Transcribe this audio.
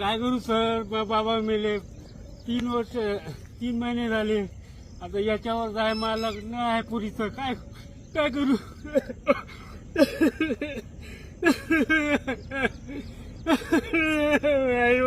काय करू सर बाबा मेले तीन वर्ष तीन महिने झाले. आता याच्यावर जाय मला लग्न आहे पुरीचं. काय काय करू? आई